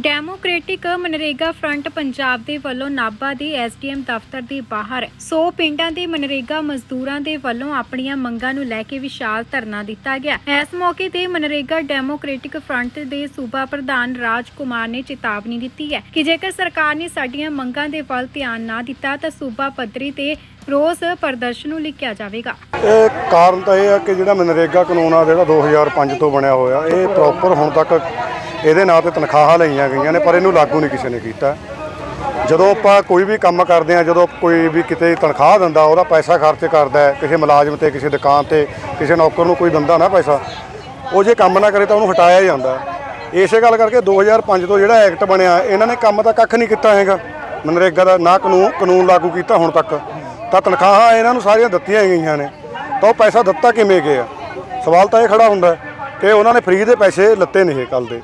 Democratic MNREGA front Punjab ਦੇ ਵੱਲੋਂ ਨਾਭਾ ਦੇ ਐਸਡੀਐਮ ਦਫ਼ਤਰ ਦੇ ਬਾਹਰ 100 ਪਿੰਡਾਂ ਦੇ ਮਨਰੇਗਾ ਮਜ਼ਦੂਰਾਂ ਦੇ ਵੱਲੋਂ ਆਪਣੀਆਂ ਮੰਗਾਂ ਨੂੰ ਲੈ ਕੇ ਵਿਸ਼ਾਲ ਧਰਨਾ ਦਿੱਤਾ ਗਿਆ। ਇਸ ਮੌਕੇ ਤੇ ਮਨਰੇਗਾ ਡੈਮੋਕ੍ਰੈਟਿਕ ਫਰੰਟ ਦੇ ਸੂਬਾ ਪ੍ਰਧਾਨ ਰਾਜ ਕੁਮਾਰ ਨੇ ਚੇਤਾਵਨੀ ਦਿੱਤੀ ਹੈ ਕਿ ਜੇਕਰ ਸਰਕਾਰ ਨੇ ਸਾਡੀਆਂ ਮੰਗਾਂ ਦੇ ਵੱਲ ਧਿਆਨ ਨਾ ਦਿੱਤਾ ਤਾਂ ਸੂਬਾ ਪੱਧਰੀ ਤੇ ਰੋਸ ਪ੍ਰਦਰਸ਼ਨ ਨੂੰ ਲਿਖਿਆ ਜਾਵੇਗਾ। ਇਹ ਕਾਰਨ ਤਾਂ ਇਹ ਹੈ ਕਿ ਜਿਹੜਾ ਮਨਰੇਗਾ ਕਾਨੂੰਨ ਆ ਜਿਹੜਾ 2005 ਤੋਂ ਬਣਿਆ ਹੋਇਆ ਇਹ ਪ੍ਰੋਪਰ ਹੁਣ ਤੱਕ ਇਹਦੇ ਨਾਂ ਤੇ ਤਨਖਾਹਾਂ ਲਈਆਂ ਗਈਆਂ ਨੇ ਪਰ ਇਹਨੂੰ ਲਾਗੂ ਨਹੀਂ ਕਿਸੇ ਨੇ ਕੀਤਾ। ਜਦੋਂ ਆਪਾਂ ਕੋਈ ਵੀ ਕੰਮ ਕਰਦੇ ਆ ਜਦੋਂ ਕੋਈ ਵੀ ਕਿਤੇ ਤਨਖਾਹ ਦਿੰਦਾ ਉਹਦਾ ਪੈਸਾ ਖਰਚ ਕਰਦਾ ਹੈ, ਕਿਸੇ ਮੁਲਾਜ਼ਮ ਤੇ ਕਿਸੇ ਦੁਕਾਨ ਤੇ ਕਿਸੇ ਨੌਕਰ ਨੂੰ ਕੋਈ ਦਿੰਦਾ ਨਾ ਪੈਸਾ ਉਹ ਜੇ ਕੰਮ ਨਾ ਕਰੇ ਤਾਂ ਉਹਨੂੰ ਹਟਾਇਆ ਜਾਂਦਾ ਇਸੇ ਗੱਲ ਕਰਕੇ 2005 ਤੋਂ ਜਿਹੜਾ ਐਕਟ ਬਣਿਆ ਇਹਨਾਂ ਨੇ ਕੰਮ ਦਾ ਕੱਖ ਨਹੀਂ ਕੀਤਾ ਹੈਗਾ। ਮਨਰੇਗਾ ਦਾ ਨਾ ਕਾਨੂੰਨ ਕਾਨੂੰਨ ਲਾਗੂ ਕੀਤਾ ਹੁਣ ਤੱਕ। ਤਾਂ ਤਨਖਾਹਾਂ ਇਹਨਾਂ ਨੂੰ ਸਾਰੀਆਂ ਦਿੱਤੀਆਂ ਗਈਆਂ ਨੇ। ਤਾਂ ਉਹ ਪੈਸਾ ਦਿੱਤਾ ਕਿਵੇਂ ਗਿਆ? ਸਵਾਲ ਤਾਂ ਇਹ ਖੜਾ ਹੁੰਦਾ ਕਿ ਉਹਨਾਂ ਨੇ ਫ੍ਰੀ ਦੇ ਪੈਸੇ ਲੱਤੇ ਨੇ ਇਹ ਕੱਲ ਦੇ।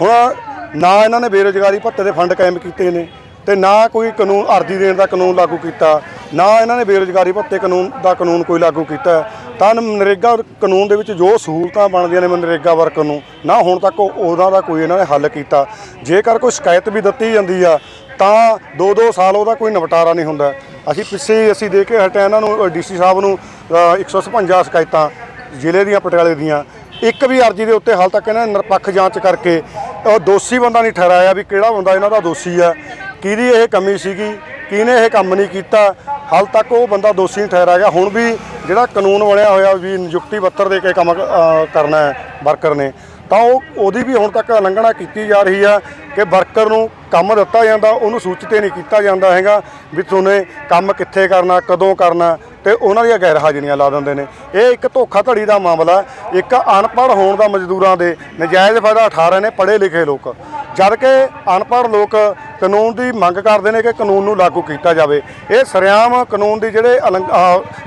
ਹੁਣ ਨਾ ਇਹਨਾਂ ਨੇ ਬੇਰੁਜ਼ਗਾਰੀ ਭੱਤੇ ਦੇ ਫੰਡ ਕਾਇਮ ਕੀਤੇ ਨੇ ਤੇ ਨਾ ਕੋਈ ਕਾਨੂੰਨ ਅਰਜ਼ੀ ਦੇਣ ਦਾ ਕਾਨੂੰਨ ਲਾਗੂ ਕੀਤਾ, ਨਾ ਇਹਨਾਂ ਨੇ ਬੇਰੁਜ਼ਗਾਰੀ ਭੱਤੇ ਕਾਨੂੰਨ ਦਾ ਕਾਨੂੰਨ ਕੋਈ ਲਾਗੂ ਕੀਤਾ। ਤਾਂ ਨਰੇਗਾ ਕਾਨੂੰਨ ਦੇ ਵਿੱਚ ਜੋ ਸਹੂਲਤਾਂ ਬਣਦੀਆਂ ਨੇ ਮਨਰੇਗਾ ਵਰਕਰ ਨੂੰ, ਨਾ ਹੁਣ ਤੱਕ ਉਹਨਾਂ ਦਾ ਕੋਈ ਇਹਨਾਂ ਨੇ ਹੱਲ ਕੀਤਾ। ਜੇਕਰ ਕੋਈ ਸ਼ਿਕਾਇਤ ਵੀ ਦਿੱਤੀ ਜਾਂਦੀ ਆ ਤਾਂ 2-2 ਸਾਲ ਉਹਦਾ ਕੋਈ ਨਿਪਟਾਰਾ ਨਹੀਂ ਹੁੰਦਾ। ਅਸੀਂ ਪਿੱਛੇ ਹੀ ਅਸੀਂ ਦੇ ਕੇ ਹਟਿਆ ਇਹਨਾਂ ਨੂੰ ਡੀਸੀ ਸਾਹਿਬ ਨੂੰ ਅ, 156 ਸ਼ਿਕਾਇਤਾਂ ਜ਼ਿਲ੍ਹੇ ਦੀਆਂ ਪਟਿਆਲੇ ਦੀਆਂ। ਇੱਕ ਵੀ ਅਰਜ਼ੀ ਦੇ ਉੱਤੇ ਹਾਲ ਤੱਕ ਇਹਨਾਂ ਨੇ ਨਿਰਪੱਖ ਜਾਂਚ ਕਰਕੇ ਉਹ ਦੋਸ਼ੀ ਬੰਦਾ ਨਹੀਂ ਠਹਿਰਾਇਆ ਵੀ ਕਿਹੜਾ ਬੰਦਾ ਇਹਨਾਂ ਦਾ ਦੋਸ਼ੀ ਆ। ਕਿਹਦੀ ਇਹ ਕਮੀ ਸੀਗੀ ਕਿਹਨੇ ਇਹ ਕੰਮ ਨਹੀਂ ਕੀਤਾ ਹਾਲ ਤੱਕ ਉਹ ਬੰਦਾ ਦੋਸ਼ੀ ਨਹੀਂ ਠਹਿਰਾਇਆ ਗਿਆ। ਹੁਣ ਵੀ ਜਿਹੜਾ ਕਾਨੂੰਨ ਬਣਿਆ ਹੋਇਆ ਵੀ ਨਿਯੁਕਤੀ ਪੱਤਰ ਦੇ ਕੇ ਕੰਮ ਕਰਨਾ ਹੈ ਵਰਕਰ ਨੇ ਤਾਂ ਉਹ ਉਹਦੀ ਵੀ ਹੁਣ ਤੱਕ ਉਲੰਘਣਾ ਕੀਤੀ ਜਾ ਰਹੀ ਆ ਕਿ ਵਰਕਰ ਨੂੰ ਕੰਮ ਦਿੱਤਾ ਜਾਂਦਾ, ਉਹਨੂੰ ਸੂਚਿਤ ਹੀ ਨਹੀਂ ਕੀਤਾ ਜਾਂਦਾ ਹੈਗਾ ਵੀ ਤੁਹਾਨੂੰ ਕੰਮ ਕਿੱਥੇ ਕਰਨਾ, ਕਦੋਂ ਕਰਨਾ ਤੇ ਉਹਨਾਂ ਦੀਆਂ ਗੈਰ ਹਾਜ਼ਰੀਆਂ ਲਾ ਦਿੰਦੇ ਨੇ। ਇਹ ਇੱਕ ਧੋਖਾਧੜੀ ਦਾ ਮਾਮਲਾ ਇੱਕ ਅਨਪੜ੍ਹ ਹੋਣ ਦਾ ਮਜ਼ਦੂਰਾਂ ਦੇ ਨਜਾਇਜ਼ ਫਾਇਦਾ ਉਠਾ ਰਹੇ ਨੇ ਪੜ੍ਹੇ ਲਿਖੇ ਲੋਕ। ਜਦ ਕਿ ਅਨਪੜ੍ਹ ਲੋਕ ਕਾਨੂੰਨ ਦੀ ਮੰਗ ਕਰਦੇ ਨੇ ਕਿ ਕਾਨੂੰਨ ਨੂੰ ਲਾਗੂ ਕੀਤਾ ਜਾਵੇ। ਇਹ ਸਰਿਆਮ ਕਾਨੂੰਨ ਦੀ ਜਿਹੜੇ ਉਲੰਘ-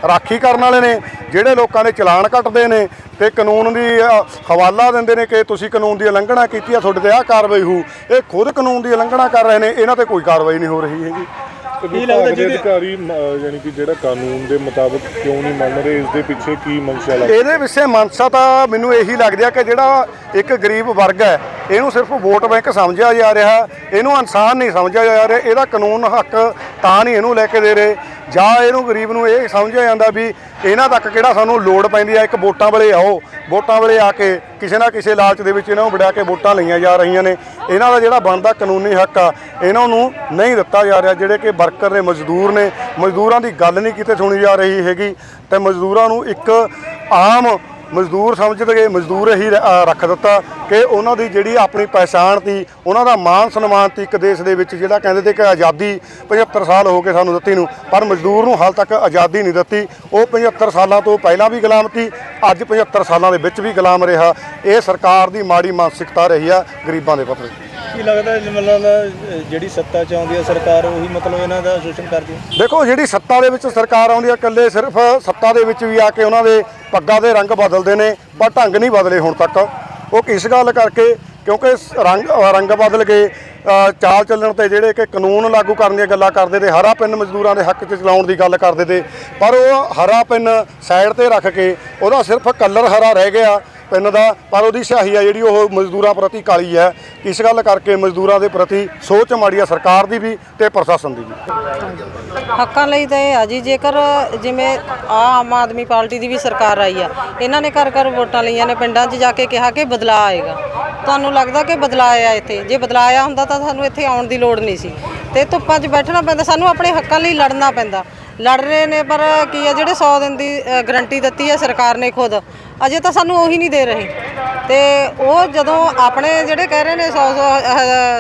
ਰਾਖੀ ਕਰਨ ਵਾਲੇ ਨੇ, ਜਿਹੜੇ ਲੋਕਾਂ ਦੇ ਚਲਾਨ ਕੱਟਦੇ ਨੇ ਤੇ ਕਾਨੂੰਨ ਦੀ ਹਵਾਲਾ ਦਿੰਦੇ ਨੇ ਕਿ ਤੁਸੀਂ ਕਾਨੂੰਨ ਦੀ ਉਲੰਘਣਾ ਕੀਤੀ ਆ ਤੁਹਾਡੇ ਤੇ ਆਹ ਕਾਰਵਾਈ ਹੋਊ। ਇਹ ਖੁਦ ਕਾਨੂੰਨ ਦੀ ਉਲੰਘਣਾ ਕਰ ਰਹੇ ਨੇ ਇਹਨਾਂ ਤੇ ਕੋਈ ਕਾਰਵਾਈ ਨਹੀਂ ਹੋ ਰਹੀ ਹੈਗੀ। ਕੀ ਲੱਗਦਾ ਜੀ ਅਧਿਕਾਰੀ ਮ- ਯਾਨੀ ਕਿ ਜਿਹੜਾ ਕਾਨੂੰਨ ਦੇ ਮੁਤਾਬਕ ਕਿਉਂ ਨਹੀਂ ਮੰਨ ਰਹੇ ਇਸ ਦੇ ਪਿੱਛੇ ਕੀ ਮਨਸ਼ਾ ਲੱਗਦੀ? ਇਹਦੇ ਵਿਸ਼ੇ ਮਨਸਾ ਤਾਂ ਮੈਨੂੰ ਇਹੀ ਲੱਗਦਾ ਕਿ ਜਿਹੜਾ ਇੱਕ ਗਰੀਬ ਵਰਗ ਹੈ ਇਹਨੂੰ ਸਿਰਫ ਵੋਟ ਬੈਂਕ ਸਮਝਿਆ ਜਾ ਰਿਹਾ, ਇਹਨੂੰ ਇਨਸਾਨ ਨਹੀਂ ਸਮਝਿਆ ਜਾ ਰਿਹਾ, ਇਹਦਾ ਕਾਨੂੰਨ ਹੱਕ ਤਾਂ ਨਹੀਂ ਇਹਨੂੰ ਲੈ ਕੇ ਦੇ ਰਹੇ। ਜਾਂ ਇਹਨੂੰ ਗਰੀਬ ਨੂੰ ਇਹ ਸਮਝਿਆ ਜਾਂਦਾ ਵੀ ਇਹਨਾਂ ਤੱਕ ਕਿਹੜਾ ਸਾਨੂੰ ਲੋੜ ਪੈਂਦੀ ਹੈ, ਇੱਕ ਵੋਟਾਂ ਵੇਲੇ ਆਓ। ਵੋਟਾਂ ਵੇਲੇ ਆ ਕੇ ਕਿਸੇ ਨਾ ਕਿਸੇ ਲਾਲਚ ਦੇ ਵਿੱਚ ਇਹਨਾਂ ਨੂੰ ਵੜਾ ਕੇ ਵੋਟਾਂ ਲਈਆਂ ਜਾ ਰਹੀਆਂ ਨੇ। ਇਹਨਾਂ ਦਾ ਜਿਹੜਾ ਬਣਦਾ ਕਾਨੂੰਨੀ ਹੱਕ ਆ, ਇਹਨਾਂ ਨੂੰ ਨਹੀਂ ਦਿੱਤਾ ਜਾ ਰਿਹਾ, ਜਿਹੜੇ ਕਿ ਵਰਕਰ ਨੇ, ਮਜ਼ਦੂਰ ਨੇ। ਮਜ਼ਦੂਰਾਂ ਦੀ ਗੱਲ ਨਹੀਂ ਕਿਤੇ ਸੁਣੀ ਜਾ ਰਹੀ ਹੈਗੀ। ਤੇ ਮਜ਼ਦੂਰਾਂ ਨੂੰ ਇੱਕ ਆਮ ਮਜ਼ਦੂਰ ਸਮਝਦੇ, ਮਜ਼ਦੂਰ ਹੀ ਰ- ਰੱਖ ਦਿੱਤਾ ਕਿ ਉਹਨਾਂ ਦੀ ਜਿਹੜੀ ਆਪਣੀ ਪਛਾਣ ਤੀ ਉਹਨਾਂ ਦਾ ਮਾਨ ਸਨਮਾਨ ਤੀ ਇੱਕ ਦੇਸ਼ ਦੇ ਵਿੱਚ ਜਿਹੜਾ ਕਹਿੰਦੇ ਤੇ ਕਿ ਆਜ਼ਾਦੀ 75 ਸਾਲ ਹੋ ਕੇ ਸਾਨੂੰ ਦਿੱਤੀ ਨੂੰ, ਪਰ ਮਜ਼ਦੂਰ ਨੂੰ ਹਾਲ ਤੱਕ ਆਜ਼ਾਦੀ ਨਹੀਂ ਦਿੱਤੀ। ਉਹ 75 ਸਾਲਾਂ ਤੋਂ ਪਹਿਲਾਂ ਵੀ ਗੁਲਾਮ ਤੀ ਅੱਜ 75 ਸਾਲਾਂ ਦੇ ਵਿੱਚ ਵੀ ਗੁਲਾਮ ਰਿਹਾ। ਇਹ ਸਰਕਾਰ ਦੀ ਮਾੜੀ ਮਾਨਸਿਕਤਾ ਰਹੀ ਆ ਗਰੀਬਾਂ ਦੇ ਪੱਤਰ ਕੀ ਲੱਗਦਾ ਮਤਲਬ ਜਿਹੜੀ ਸੱਤਾ ਚ ਆਉਂਦੀ ਹੈ ਸਰਕਾਰ, ਉਹੀ ਮਤਲਬ ਇਹਨਾਂ ਦਾ ਸ਼ੋਸ਼ਣ ਕਰਦੀ ਹੈ? ਦੇਖੋ, ਜਿਹੜੀ ਸੱਤਾ ਦੇ ਵਿੱਚ ਸਰਕਾਰ ਆਉਂਦੀ ਹੈ, ਇਕੱਲੇ ਸਿਰਫ ਸੱਤਾ ਦੇ ਵਿੱਚ ਵੀ ਆ ਕੇ ਉਹਨਾਂ ਦੇ ਪੱਗਾਂ ਦੇ ਰੰਗ ਬਦਲਦੇ ਨੇ, ਪਰ ਢੰਗ ਨਹੀਂ ਬਦਲੇ ਹੁਣ ਤੱਕ। ਉਹ ਕਿਸ ਗੱਲ ਕਰਕੇ? ਕਿਉਂਕਿ ਰੰਗ ਰੰਗ ਬਦਲ ਗਏ ਚਾਲ ਚੱਲਣ ਤੇ ਜਿਹੜੇ ਕਿ ਕਾਨੂੰਨ ਲਾਗੂ ਕਰਨ ਦੀਆਂ ਗੱਲਾਂ ਕਰਦੇ ਤੇ ਹਰਾ ਪਿੰਨ ਮਜ਼ਦੂਰਾਂ ਦੇ ਹੱਕ 'ਚ ਚਲਾਉਣ ਦੀ ਗੱਲ ਕਰਦੇ ਤੇ, ਪਰ ਉਹ ਹਰਾ ਪਿੰਨ ਸਾਈਡ ਤੇ ਰੱਖ ਕੇ ਉਹਦਾ ਸਿਰਫ ਕਲਰ ਹਰਾ ਰਹਿ ਗਿਆ ਪਿੰਨ ਦਾ, ਪਰ ਉਹਦੀ ਸਿਆਹੀ ਆ ਜਿਹੜੀ ਉਹ ਮਜ਼ਦੂਰਾਂ ਪ੍ਰਤੀ ਕਾਲੀ ਹੈ। ਇਸ ਗੱਲ ਕਰਕੇ ਮਜ਼ਦੂਰਾਂ ਦੇ ਪ੍ਰਤੀ ਸੋਚ ਮਾੜੀ ਆ ਸਰਕਾਰ ਦੀ ਵੀ ਤੇ ਪ੍ਰਸ਼ਾਸਨ ਦੀ ਵੀ। ਹੱਕਾਂ ਲਈ ਤਾਂ ਇਹ ਆ ਜੀ, ਜੇਕਰ ਜਿਵੇਂ ਆ ਆਮ ਆਦਮੀ ਪਾਰਟੀ ਦੀ ਵੀ ਸਰਕਾਰ ਆਈ ਆ, ਇਹਨਾਂ ਨੇ ਘਰ ਘਰ ਵੋਟਾਂ ਲਈਆਂ ਨੇ, ਪਿੰਡਾਂ 'ਚ ਜਾ ਕੇ ਕਿਹਾ ਕਿ ਬਦਲਾਅ ਆਏਗਾ। ਤੁਹਾਨੂੰ ਲੱਗਦਾ ਕਿ ਬਦਲਾਅ ਆਇਆ ਇੱਥੇ? ਜੇ ਬਦਲਾਅ ਆਇਆ ਹੁੰਦਾ ਤਾਂ ਸਾਨੂੰ ਇੱਥੇ ਆਉਣ ਦੀ ਲੋੜ ਨਹੀਂ ਸੀ। ਤੇ ਧੁੱਪਾਂ 'ਚ ਬੈਠਣਾ ਪੈਂਦਾ, ਸਾਨੂੰ ਆਪਣੇ ਹੱਕਾਂ ਲਈ ਲੜਨਾ ਪੈਂਦਾ। ਲੜ ਰਹੇ ਨੇ, ਪਰ ਕੀ ਹੈ ਜਿਹੜੇ 100 ਦਿਨ ਦੀ ਗਰੰਟੀ ਦਿੱਤੀ ਹੈ ਸਰਕਾਰ ਨੇ ਖੁਦ ਅਜੇ ਤਾਂ ਸਾਨੂੰ ਉਹੀ ਨਹੀਂ ਦੇ ਰਹੇ। ਤੇ ਉਹ ਜਦੋਂ ਆਪਣੇ ਜਿਹੜੇ ਕਹਿ ਰਹੇ ਨੇ 100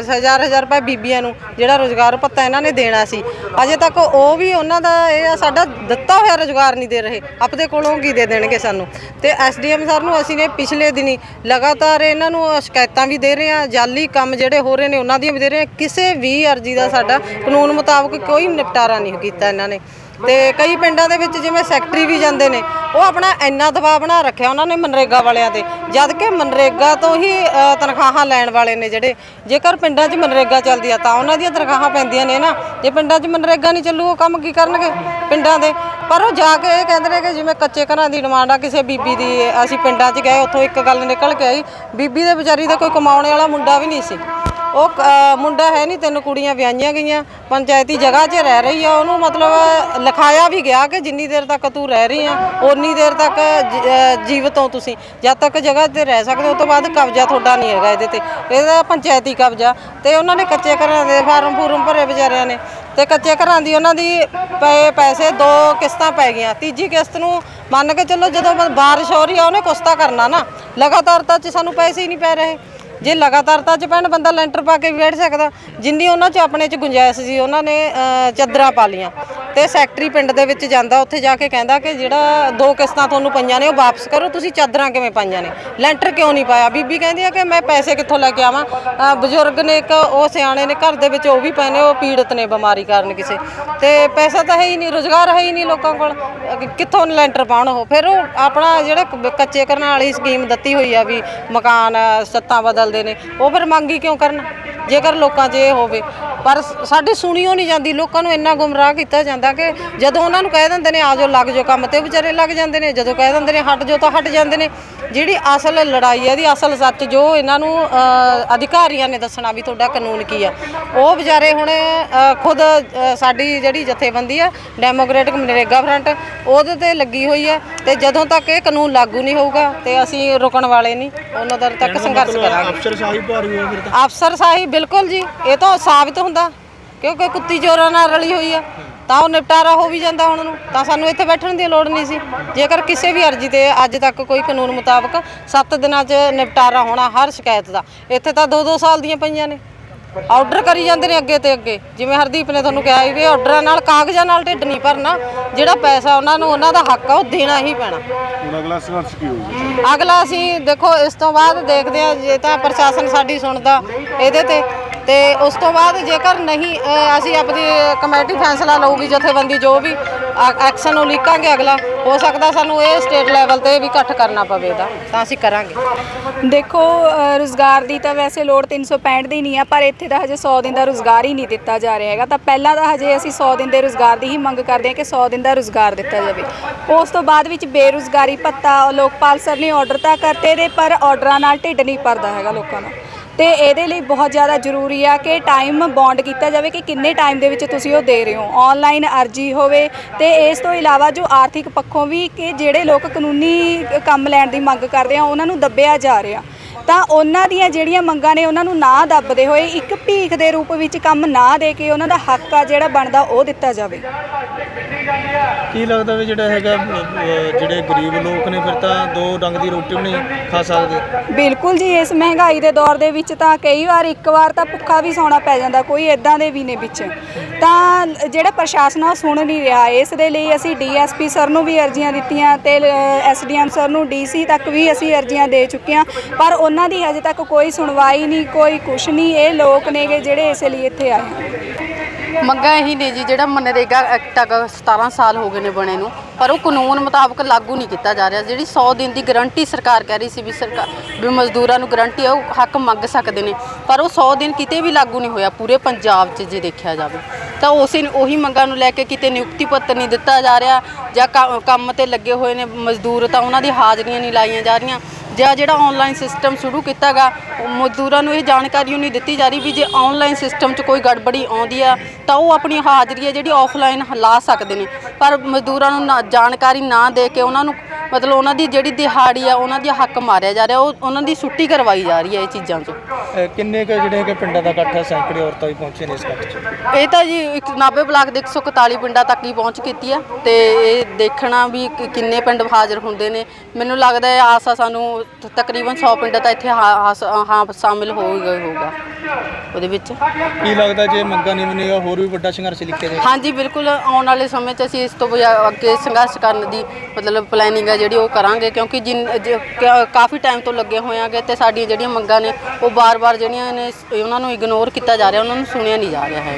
ਹਜ਼ਾਰ ਹਜ਼ਾਰ ਰੁਪਏ ਬੀਬੀਆਂ ਨੂੰ ਜਿਹੜਾ ਰੋਜ਼ਗਾਰ ਭੱਤਾ ਇਹਨਾਂ ਨੇ ਦੇਣਾ ਸੀ, ਅਜੇ ਤੱਕ ਉਹ ਵੀ ਉਹਨਾਂ ਦਾ ਇਹ ਆ, ਸਾਡਾ ਦਿੱਤਾ ਹੋਇਆ ਰੋਜ਼ਗਾਰ ਨਹੀਂ ਦੇ ਰਹੇ। ਆਪਦੇ ਕੋਲੋਂ ਕੀ ਦੇ ਦੇਣਗੇ ਸਾਨੂੰ? ਤੇ ਐਸਡੀਐਮ ਸਰ ਨੂੰ ਅਸੀਂ ਨੇ ਪਿਛਲੇ ਦਿਨੀ ਲਗਾਤਾਰ ਇਹਨਾਂ ਨੂੰ ਸ਼ਿਕਾਇਤਾਂ ਵੀ ਦੇ ਰਹੇ ਆ ਜਾਲੀ ਕੰਮ ਜਿਹੜੇ ਹੋ ਰਹੇ ਨੇ ਉਹਨਾਂ ਦੀਆਂ ਵੀ ਦੇ ਰਹੇ ਆ ਕਿਸੇ ਵੀ ਅਰਜ਼ੀ ਦਾ ਸਾਡਾ ਕਾਨੂੰਨ ਮੁਤਾਬਕ ਕੋਈ ਨਿਪਟਾਰਾ ਨਹੀਂ ਕੀਤਾ ਇਹਨਾਂ ਨੇ। ਤੇ ਕਈ ਪਿੰਡਾਂ ਦੇ ਵਿੱਚ ਜਿਵੇਂ ਸੈਕਟਰੀ ਵੀ ਜਾਂਦੇ ਨੇ ਉਹ ਆਪਣਾ ਇੰਨਾ ਦਬਾਅ ਬਣਾ ਰੱਖਿਆ ਉਹਨਾਂ ਨੇ ਮਨਰੇਗਾ ਵਾਲਿਆਂ ਤੇ ਜਦ ਕਿ ਮਨਰੇਗਾ ਤੋਂ ਹੀ ਅ, ਤਨਖਾਹਾਂ ਲੈਣ ਵਾਲੇ ਨੇ ਜਿਹੜੇ ਜੇਕਰ ਪਿੰਡਾਂ 'ਚ ਮਨਰੇਗਾ ਚੱਲਦੀ ਆ ਤਾਂ ਉਹਨਾਂ ਦੀਆਂ ਤਨਖਾਹਾਂ ਪੈਂਦੀਆਂ ਨੇ ਨਾ ਜੇ ਪਿੰਡਾਂ 'ਚ ਮਨਰੇਗਾ ਨਹੀਂ ਚੱਲੂ ਉਹ ਕੰਮ ਕੀ ਕਰਨਗੇ ਪਿੰਡਾਂ ਦੇ? ਪਰ ਉਹ ਜਾ ਕੇ ਇਹ ਕਹਿੰਦੇ ਨੇ ਕਿ ਜਿਵੇਂ ਕੱਚੇ ਘਰਾਂ ਦੀ ਡਿਮਾਂਡ ਆ ਕਿਸੇ ਬੀਬੀ ਦੀ ਅਸੀਂ ਪਿੰਡਾਂ 'ਚ ਗਏ ਉੱਥੋਂ ਇੱਕ ਗੱਲ ਨਿਕਲ ਕੇ ਆਈ ਬੀਬੀ ਦੇ ਵਿਚਾਰੀ ਦਾ ਕੋਈ ਕਮਾਉਣ ਵਾਲਾ ਮੁੰਡਾ ਵੀ ਨਹੀਂ ਸੀ। ਉਹ ਕ- ਮੁੰਡਾ ਹੈ ਨਹੀਂ ਤਿੰਨ ਕੁੜੀਆਂ ਵਿਆਹੀਆਂ ਗਈਆਂ ਪੰਚਾਇਤੀ ਜਗ੍ਹਾ 'ਚ ਰਹਿ ਰਹੀ ਆ ਉਹਨੂੰ ਮਤਲਬ ਲਿਖਾਇਆ ਵੀ ਗਿਆ ਕਿ ਜਿੰਨੀ ਦੇਰ ਤੱਕ ਤੂੰ ਰਹਿ ਰਹੀ ਆ ਓਨੀ ਦੇਰ ਤੱਕ ਜ- ਅ, ਜੀਵਤ ਹੋ ਤੁਸੀਂ। ਜਦ ਤੱਕ ਜਗ੍ਹਾ ਤੇ ਰਹਿ ਸਕਦੇ ਹੋ ਉਹ ਤੋਂ ਬਾਅਦ ਕਬਜ਼ਾ ਤੁਹਾਡਾ ਨਹੀਂ ਹੈਗਾ ਇਹਦੇ ਤੇ। ਇਹਦਾ ਪੰਚਾਇਤੀ ਕਬਜ਼ਾ। ਤੇ ਉਹਨਾਂ ਨੇ ਕੱਚੇ ਘਰਾਂ ਦੇ ਫਾਰਮ ਫੂਰਮ ਭਰੇ ਵਿਚਾਰਿਆਂ ਨੇ। ਤੇ ਕੱਚੇ ਘਰਾਂ ਦੀ ਉਹਨਾਂ ਦੀ ਪਏ ਪੈਸੇ ਦੋ ਕਿਸ਼ਤਾਂ ਪੈ ਗਈਆਂ। ਤੀਜੀ ਕਿਸ਼ਤ ਨੂੰ ਮੰਨ ਕੇ ਚੱਲੋ ਜਦੋਂ ਬਾਰਿਸ਼ ਹੋ ਰਹੀ ਆ ਉਹਨੇ ਕੁਸ਼ਤਾ ਕਰਨਾ ਨਾ। ਲਗਾਤਾਰ ਤਾਂ 'ਚ ਸਾਨੂੰ ਪੈਸੇ ਹੀ ਨਹੀਂ ਪੈ ਰਹੇ। ਜੇ ਲਗਾਤਾਰ ਤਾਂ 'ਚ ਪੈਣ ਬੰਦਾ ਲੈਂਟਰ ਪਾ ਕੇ ਵੀ ਬੈਠ ਸਕਦਾ ਜਿੰਨੀ ਉਹਨਾਂ 'ਚ ਆਪਣੇ 'ਚ ਗੁੰਜਾਇਸ਼ ਸੀ ਉਹਨਾਂ ਨੇ ਅ, ਚਾਦਰਾਂ ਪਾ ਲੀਆਂ ਤੇ ਸੈਕਟਰੀ ਪਿੰਡ ਦੇ ਵਿੱਚ ਜਾਂਦਾ ਉੱਥੇ ਜਾ ਕੇ ਕਹਿੰਦਾ ਕਿ ਜਿਹੜਾ ਦੋ ਕਿਸ਼ਤਾਂ ਤੁਹਾਨੂੰ ਪਈਆਂ ਨੇ ਉਹ ਵਾਪਸ ਕਰੋ ਤੁਸੀਂ ਚਾਦਰਾਂ ਕਿਵੇਂ ਪਾਈਆਂ ਨੇ? ਲੈਂਟਰ ਕਿਉਂ ਨਹੀਂ ਪਾਇਆ? ਬੀਬੀ ਕਹਿੰਦੀ ਆ ਕਿ ਮੈਂ ਪੈਸੇ ਕਿੱਥੋਂ ਲੈ ਕੇ ਆਵਾਂ? ਬਜ਼ੁਰਗ ਨੇ ਇੱਕ ਉਹ ਸਿਆਣੇ ਨੇ ਘਰ ਦੇ ਵਿੱਚ ਉਹ ਵੀ ਪਏ ਨੇ ਉਹ ਪੀੜਤ ਨੇ ਬਿਮਾਰੀ ਕਾਰਨ ਕਿਸੇ। ਤੇ ਪੈਸਾ ਤਾਂ ਹੈ ਹੀ ਨਹੀਂ ਰੋਜ਼ਗਾਰ ਹੈ ਹੀ ਨਹੀਂ ਲੋਕਾਂ ਕੋਲ। ਕਿੱਥੋਂ ਲੈਂਟਰ ਪਾਉਣ ਉਹ? ਫਿਰ ਉਹ ਆਪਣਾ ਜਿਹੜੇ ਕੱਚੇ ਕਰਨ ਵਾਲੀ ਸਕੀਮ ਦਿੱਤੀ ਹੋਈ ਆ ਵੀ ਮਕਾਨ ਅ, ਬਦਲ ਬਦਲਦੇ ਨੇ। ਉਹ ਫਿਰ ਮੰਗੀ ਕਿਉਂ ਕਰਨ? ਜੇਕਰ ਲੋਕਾਂ 'ਚ ਇਹ ਹੋਵੇ ਪਰ ਸਾਡੀ ਸੁਣੀਓ ਨਹੀਂ ਜਾਂਦੀ। ਲੋਕਾਂ ਨੂੰ ਇੰਨਾ ਗੁੰਮਰਾਹ ਕੀਤਾ ਜਾਂਦਾ ਕਿ ਜਦੋਂ ਉਹਨਾਂ ਨੂੰ ਕਹਿ ਦਿੰਦੇ ਨੇ ਆ ਜਾਓ ਲੱਗ ਜਾਓ ਕੰਮ ਤੇ ਉਹ ਵਿਚਾਰੇ ਲੱਗ ਜਾਂਦੇ ਨੇ। ਜਦੋਂ ਕਹਿ ਦਿੰਦੇ ਨੇ ਹਟ ਜਾਓ ਤਾਂ ਹਟ ਜਾਂਦੇ ਨੇ। ਜਿਹੜੀ ਅਸਲ ਲੜਾਈ ਹੈ ਦੀ ਅਸਲ ਸੱਚ ਜੋ ਇਹਨਾਂ ਨੂੰ ਅਧਿਕਾਰੀਆਂ ਨੇ ਦੱਸਣਾ ਵੀ ਤੁਹਾਡਾ ਕਾਨੂੰਨ ਕੀ ਆ ਉਹ ਵਿਚਾਰੇ ਹੁਣ ਖੁਦ ਸਾਡੀ ਜਿਹੜੀ ਜਥੇਬੰਦੀ ਆ ਡੈਮੋਕ੍ਰੈਟਿਕ ਮਨਰੇਗਾ ਫਰੰਟ ਉਹਦੇ ਤੇ ਲੱਗੀ ਹੋਈ ਹੈ ਤੇ ਜਦੋਂ ਤੱਕ ਇਹ ਕਾਨੂੰਨ ਲਾਗੂ ਨਹੀਂ ਹੋਊਗਾ ਤੇ ਅਸੀਂ ਰੁਕਣ ਵਾਲੇ ਨਹੀਂ ਉਹਨਾਂ ਦਰ ਤੱਕ ਸੰਘਰਸ਼ ਕਰਾਂਗੇ। ਅਫਸਰ ਸਾਹੀ ਭਾਰੂ ਹੈ ਫਿਰ ਤਾਂ ਅਫਸਰ ਸਾਹਿਬ ਬਿਲਕੁਲ ਜੀ ਇਹ ਤਾਂ ਸਾਬਿਤ ਹੁੰਦਾ ਕਿਉਂਕਿ ਕੁੱਤੀ ਚੋਰਾਂ ਨਾਲ ਰਲੀ ਹੋਈ ਆ। ਤਾਂ ਉਹ ਨਿਪਟਾਰਾ ਹੋ ਵੀ ਜਾਂਦਾ ਹੁਣ ਨੂੰ। ਤਾਂ ਸਾਨੂੰ ਇੱਥੇ ਬੈਠਣ ਦੀ ਲੋੜ ਨਹੀਂ ਸੀ। ਜੇਕਰ ਕਿਸੇ ਵੀ ਅਰਜੀ ਤੇ ਅੱਜ ਤੱਕ ਕੋਈ ਕਾਨੂੰਨ ਮੁਤਾਬਕ 7 ਦਿਨਾਂ 'ਚ ਨਿਪਟਾਰਾ ਹੋਣਾ ਹਰ ਸ਼ਿਕਾਇਤ ਦਾ। ਇੱਥੇ ਤਾਂ 2-2 ਸਾਲ ਦੀਆਂ ਪਈਆਂ ਨੇ। ਆਰਡਰ ਕਰੀ ਜਾਂਦੇ ਨੇ ਅੱਗੇ ਤੇ ਅੱਗੇ। ਜਿਵੇਂ ਹਰਦੀਪ ਨੇ ਤੁਹਾਨੂੰ ਕਿਹਾ ਸੀ ਵੀ ਆਰਡਰਾਂ ਨਾਲ ਕਾਗਜ਼ਾਂ ਨਾਲ ਢਿੱਡ ਨਹੀਂ ਭਰਨਾ। ਜਿਹੜਾ ਪੈਸਾ ਉਹਨਾਂ ਨੂੰ ਉਹਨਾਂ ਦਾ ਹੱਕ ਆ ਉਹ ਦੇਣਾ ਹੀ ਪੈਣਾ। ਹੁਣ ਅਗਲਾ ਸੰਘਰਸ਼ ਕੀ ਹੋਊਗਾ ਅਗਲਾ ਅਸੀਂ ਦੇਖੋ ਇਸ ਤੋਂ ਬਾਅਦ ਦੇਖਦੇ ਹਾਂ। ਜੇ ਤਾਂ ਪ੍ਰਸ਼ਾਸਨ ਸਾਡੀ ਸੁਣਦਾ ਇਹਦੇ ਤੇ। ਤੇ ਉਸ ਤੋਂ ਬਾਅਦ ਜੇਕਰ ਨਹੀਂ ਅ, ਅਸੀਂ ਆਪਣੀ ਕਮੇਟੀ ਫੈਸਲਾ ਲਊਗੀ ਜਥੇਬੰਦੀ ਜੋ ਵੀ ਐਕਸ਼ਨ ਉਹ ਲਿਖਾਂਗੇ ਅਗਲਾ ਹੋ ਸਕਦਾ ਸਾਨੂੰ ਇਹ ਸਟੇਟ ਲੈਵਲ ਤੇ ਵੀ ਇਕੱਠ ਕਰਨਾ ਪਵੇ ਇਹਦਾ ਤਾਂ ਅਸੀਂ ਕਰਾਂਗੇ। ਦੇਖੋ ਅ, ਰੁਜ਼ਗਾਰ ਦੀ ਤਾਂ ਵੈਸੇ ਲੋੜ 365 ਦੀ ਨਹੀਂ ਆ ਪਰ ਇੱਥੇ ਤਾਂ ਹਜੇ 100 ਦਿਨ ਦਾ ਰੁਜ਼ਗਾਰ ਹੀ ਨਹੀਂ ਦਿੱਤਾ ਜਾ ਰਿਹਾ ਹੈਗਾ ਤਾਂ ਪਹਿਲਾਂ ਤਾਂ ਹਜੇ ਅਸੀਂ 100 ਦਿਨ ਦੇ ਰੁਜ਼ਗਾਰ ਦੀ ਹੀ ਮੰਗ ਕਰਦੇ ਹਾਂ ਕਿ 100 ਦਿਨ ਦਾ ਰੁਜ਼ਗਾਰ ਦਿੱਤਾ ਜਾਵੇ। ਉਸ ਤੋਂ ਬਾਅਦ ਵਿੱਚ ਬੇਰੁਜ਼ਗਾਰੀ ਭੱਤਾ ਲੋਕਪਾਲ ਸਰ ਨੇ ਆਰਡਰ ਤਾਂ ਕਰਤੇ ਦੇ ਪਰ ਆਰਡਰਾਂ ਨਾਲ ਢਿੱਡ ਨਹੀਂ ਭਰਦਾ ਹੈਗਾ ਲੋਕਾਂ ਦਾ। ਤੇ ਇਹਦੇ ਲਈ ਬਹੁਤ ਜ਼ਿਆਦਾ ਜ਼ਰੂਰੀ ਆ ਕਿ ਟਾਈਮ ਬੌਂਡ ਕੀਤਾ ਜਾਵੇ ਕਿ ਕਿੰਨੇ ਟਾਈਮ ਦੇ ਵਿੱਚ ਤੁਸੀਂ ਉਹ ਦੇ ਰਹੇ ਹੋ। ਆਨਲਾਈਨ ਅਰਜੀ ਹੋਵੇ ਤੇ ਇਸ ਤੋਂ ਇਲਾਵਾ ਜੋ ਆਰਥਿਕ ਪੱਖੋਂ ਵੀ ਕਿ ਜਿਹੜੇ ਲੋਕ ਕਾਨੂੰਨੀ ਕੰਮ ਲੈਣ ਦੀ ਮੰਗ ਕਰਦੇ ਆ, ਉਹਨਾਂ ਨੂੰ ਦੱਬਿਆ ਜਾ ਰਿਹਾ। ਤਾਂ ਉਹਨਾਂ ਦੀਆਂ ਜਿਹੜੀਆਂ ਮੰਗਾਂ ਨੇ, ਉਹਨਾਂ ਨੂੰ ਨਾ ਦੱਬਦੇ ਹੋਏ ਇੱਕ ਭੀਖ ਦੇ ਰੂਪ ਵਿੱਚ ਕੰਮ ਨਾ ਦੇ ਕੇ ਉਹਨਾਂ ਦਾ ਹੱਕ ਆ ਜਿਹੜਾ ਬਣਦਾ ਉਹ ਦਿੱਤਾ ਜਾਵੇ। ਕੀ ਲੱਗਦਾ ਵੀ ਜਿਹੜਾ ਹੈਗਾ ਅ, ਜਿਹੜੇ ਗਰੀਬ ਲੋਕ ਨੇ ਫਿਰ ਤਾਂ ਦੋ ਡੰਗ ਦੀ ਰੋਟੀ ਵੀ ਨਹੀਂ ਖਾ ਸਕਦੇ? ਬਿਲਕੁਲ ਜੀ ਇਸ ਮਹਿੰਗਾਈ ਦੇ ਦੌਰ ਦੇ ਵਿੱਚ ਤਾਂ ਕਈ ਵਾਰ ਇੱਕ ਵਾਰ ਤਾਂ ਭੁੱਖਾ ਵੀ ਸੌਣਾ ਪੈ ਜਾਂਦਾ ਕੋਈ ਇਦਾਂ ਦੇ ਵੀ ਨੇ ਵਿੱਚ। ਤਾਂ ਜਿਹੜਾ ਪ੍ਰਸ਼ਾਸਨ ਆ ਉਹ ਸੁਣ ਨਹੀਂ ਰਿਹਾ। ਇਸ ਦੇ ਲਈ ਅਸੀਂ ਡੀਐਸਪੀ ਸਰ ਨੂੰ ਵੀ ਅਰਜ਼ੀਆਂ ਦਿੱਤੀਆਂ ਤੇ ਐਸਡੀਐਮ ਸਰ ਨੂੰ ਡੀਸੀ ਤੱਕ ਵੀ ਅਸੀਂ ਅਰਜ਼ੀਆਂ ਦੇ ਚੁੱਕੇ ਹਾਂ। ਪਰ ਉਹਨਾਂ ਦੀ ਹਜੇ ਤੱਕ ਕੋਈ ਸੁਣਵਾਈ ਨਹੀਂ ਕੋਈ ਕੁਛ ਨਹੀਂ। ਇਹ ਲੋਕ ਨੇਗੇ ਜਿਹੜੇ ਇਸ ਲਈ ਇੱਥੇ ਆਏ ਹਨ। ਮੰਗਾਂ ਇਹੀ ਨੇ ਜੀ, ਜਿਹੜਾ ਮਨਰੇਗਾ ਐਕਟ ਹੈਗਾ 17 ਸਾਲ ਹੋ ਗਏ ਨੇ ਬਣੇ ਨੂੰ, ਪਰ ਉਹ ਕਾਨੂੰਨ ਮੁਤਾਬਕ ਲਾਗੂ ਨਹੀਂ ਕੀਤਾ ਜਾ ਰਿਹਾ। ਜਿਹੜੀ 100 ਦਿਨ ਦੀ ਗਰੰਟੀ ਸਰਕਾਰ ਕਹਿ ਰਹੀ ਸੀ ਵੀ ਸਰਕਾਰ ਵੀ ਮਜ਼ਦੂਰਾਂ ਨੂੰ ਗਰੰਟੀ ਹੈ ਉਹ ਹੱਕ ਮੰਗ ਸਕਦੇ ਨੇ। ਪਰ ਉਹ 100 ਦਿਨ ਕਿਤੇ ਵੀ ਲਾਗੂ ਨਹੀਂ ਹੋਇਆ, ਪੂਰੇ ਪੰਜਾਬ 'ਚ ਜੇ ਦੇਖਿਆ ਜਾਵੇ। ਤਾਂ ਉਸੇ ਉਹੀ ਮੰਗਾਂ ਨੂੰ ਲੈ ਕੇ ਕਿਤੇ ਨਿਯੁਕਤੀ ਪੱਤਰ ਨਹੀਂ ਦਿੱਤਾ ਜਾ ਰਿਹਾ ਜਾਂ ਕ- ਕੰਮ ਤੇ ਲੱਗੇ ਹੋਏ ਨੇ ਮਜ਼ਦੂਰ ਤਾਂ ਉਹਨਾਂ ਦੀ ਹਾਜ਼ਰੀਆਂ ਨਹੀਂ ਲਾਈਆਂ ਜਾ ਰਹੀਆਂ। ਜਾਂ ਜਿਹੜਾ ਆਨਲਾਈਨ ਸਿਸਟਮ ਸ਼ੁਰੂ ਕੀਤਾਗਾ ਮਜ਼ਦੂਰਾਂ ਨੂੰ ਇਹ ਜਾਣਕਾਰੀ ਨਹੀਂ ਦਿੱਤੀ ਜਾ ਰਹੀ ਵੀ ਜੇ ਆਨਲਾਈਨ ਸਿਸਟਮ 'ਚ ਕੋਈ ਗੜਬੜੀ ਆਉਂਦੀ ਆ, ਤਾਂ ਉਹ ਆਪਣੀ ਹਾਜ਼ਰੀ ਹੈ ਜਿਹੜੀ ਆਫਲਾਈਨ ਲਾ ਸਕਦੇ ਨੇ। ਪਰ ਮਜ਼ਦੂਰਾਂ ਨੂੰ ਨਾ- ਜਾਣਕਾਰੀ ਨਾ ਦੇ ਕੇ ਉਹਨਾਂ ਨੂੰ ਮਤਲਬ ਉਹਨਾਂ ਦੀ ਜਿਹੜੀ ਦਿਹਾੜੀ ਆ ਉਹਨਾਂ ਦੀ ਹੱਕ ਮਾਰਿਆ ਜਾ ਰਿਹਾ ਉਹ ਉਹਨਾਂ ਦੀ ਛੁੱਟੀ ਕਰਵਾਈ ਜਾ ਰਹੀ ਹੈ ਇਹ ਚੀਜ਼ਾਂ 'ਚ। ਕਿੰਨੇ ਕੁ ਜਿਹੜੇ ਹੈਗੇ ਪਿੰਡਾਂ ਦਾ ਇਕੱਠਾ ਸੈਂਕੜੇ ਔਰਤਾਂ ਵੀ ਪਹੁੰਚੇ ਨੇ ਇਸ ਇਕੱਠ 'ਚ? ਇਹ ਤਾਂ ਜੀ ਇੱਕ ਨਾਭੇ ਬਲਾਕ ਦੇ 141 ਪਿੰਡਾਂ ਤੱਕ ਹੀ ਪਹੁੰਚ ਕੀਤੀ ਆ ਤੇ ਇਹ ਦੇਖਣਾ ਵੀ ਕਿ ਕਿੰਨੇ ਪਿੰਡ ਹਾਜ਼ਰ ਹੁੰਦੇ ਨੇ। ਮੈਨੂੰ ਲੱਗਦਾ ਹੈ ਆਸ ਆ ਸਾਨੂੰ ਤ- ਤਕਰੀਬਨ 100 ਪਿੰਡ ਤਾਂ ਇੱਥੇ ਹਾਂ ਹਾਂ- ਹਾਂ ਸ਼ਾਮਿਲ ਹੋ ਗਏ ਹੋਊਗਾ ਉਹਦੇ ਵਿੱਚ। ਕੀ ਲੱਗਦਾ ਜੇ ਮੰਗਾਂ ਨਹੀਂ ਮੰਨੀਆਂ ਹੋਰ ਵੀ ਵੱਡਾ ਸੰਘਰਸ਼ ਲਿਖਿਆ ਹਾਂਜੀ ਬਿਲਕੁਲ ਆਉਣ ਵਾਲੇ ਸਮੇਂ 'ਚ ਅਸੀਂ ਇਸ ਤੋਂ ਬਜਾ- ਅੱਗੇ ਸੰਘਰਸ਼ ਕਰਨ ਦੀ ਮਤਲਬ ਪਲੈਨਿੰਗ ਹੈ ਜਿਹੜੀ ਉਹ ਕਰਾਂਗੇ, ਕਿਉਂਕਿ ਜਿਨ, ਜ- ਕ- ਕਾਫੀ ਟਾਈਮ ਤੋਂ ਲੱਗੇ ਹੋਏ ਆਂਗੇ ਤੇ ਸਾਡੀਆਂ ਜਿਹੜੀਆਂ ਮੰਗਾਂ ਨੇ, ਉਹ ਬਾਰ-ਬਾਰ ਜਿਹੜੀਆਂ ਨੇ, ਉਹਨਾਂ ਨੂੰ ਇਗਨੋਰ ਕੀਤਾ ਜਾ ਰਿਹਾ, ਉਹਨਾਂ ਨੂੰ ਸੁਣਿਆ ਨਹੀਂ ਜਾ ਰਿਹਾ ਹੈ